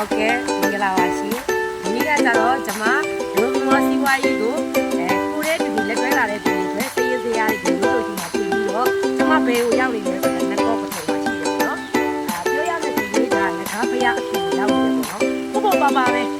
ဟုတ်ကဲ့မင်္ဂလာပါရှင်ဒီနေ့ကကြတော့ကျွန်မဘုံမောစီဝါရေးကိုအဲကိုရဲတူလက်တွဲလာတဲ့ပြည်တွေစည်ရစရာတွေကိုလို့လို့ရှိမှပြည်ပြီးတော့ကျွန်မဘယ်ကိုရောက်နေလဲဆိုတော့ငကောပထုံပါရှိတယ်ပေါ့နော်အာပြောရမယ့်ဒီလေးကငကားဖရအဖြစ်ရောက်နေတယ်ပေါ့နော်ပုပ္ပပါပါ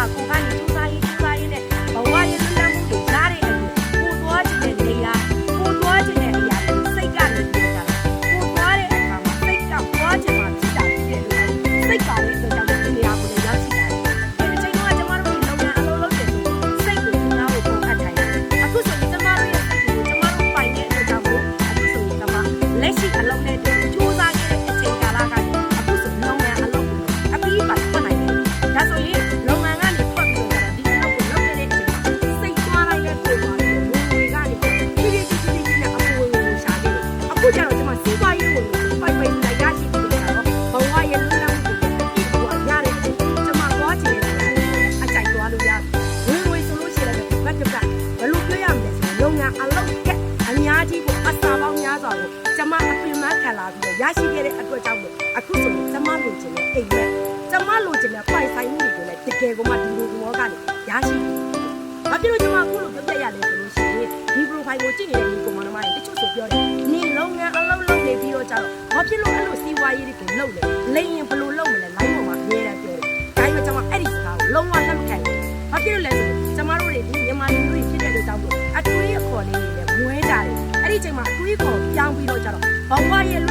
ကိုကနေစူးစမ်းရေးစူးစမ်းရေးနဲ့ဘဝရလွတ်လပ်မှုကိုရားတဲ့အပြင်ကိုသွားခြင်းတဲ့နေရာကိုသွားခြင်းတဲ့အရာတွေစိတ်ကနေပြောတာကိုသွားတဲ့အခါမှာစိတ်ကသွားခြင်းမှာဖြစ်တာဖြစ်တဲ့လို့စိတ်ပါတဲ့အတွက်ကြောင့်ဒီနေရာကိုလည်းရရှိလာတယ်ဒီချိန်တော့ကျမတို့ဒီလုပ်ငန်းအလုပ်လုပ်တယ်ဆိုစိတ်ကိုကျမတို့ပုံခတ်ထိုင်တယ်အခုဆိုရင်ကျမတို့ရဲ့စိတ်ကိုကျမတို့ပိုင်တဲ့အတွက်ကြောင့်မို့အခုဆိုရင်ကျမလက်ရှိအလုပ်နဲ့ အလုပ်ကအများကြီးကိုအစာပေါင်းများစွာကိုကျမအပင်မခံလာပြီးတော့ရရှိခဲ့တဲ့အတွက်ကြောင့်မို့အခုဆိုရင်ကျမလိုချင်တဲ့အိမ်နဲ့ကျမလိုချင်တဲ့ပိုင်ဆိုင်မှုတွေကိုလည်းတကယ်ကိုမှဒီလိုဘောကနေရရှိတယ်။ဘာဖြစ်လို့ကျမအခုလိုပြောပြရလဲဆိုလို့ရှိရင်ဒီ profile ကိုကြည့်နေတဲ့ဒီကွန်မန်တမတွေတချို့ဆိုပြောတယ်။နေလုပ်ငန်းအလုပ်လုပ်နေပြီးတော့ကြတော့ဘာဖြစ်လို့အဲ့လိုစီးပွားရေးတွေကိုလုပ်လဲ။လိမ့်ရင်ဘယ်လိုလုပ်မလဲ line ပေါ်မှာအများအားပြောတယ်။ဒါပေမဲ့ကျမအဲ့ဒီစကားကိုလုံးဝလက်မခံဘူး။ဘာဖြစ်လို့လဲဆိုတော့ကျမတို့တွေဒီမြန်မာလူမျိုးတွေဖြစ်တဲ့အတွက်ကြောင့်မို့အတွေးအ ခေါ်လေးတွေလည်းမွဲကြတယ်အဲ့ဒီအချိန်မှာအတွေးအခေါ်ပြောင်းပြီးတော့ကြတော့ဘဝရဲ့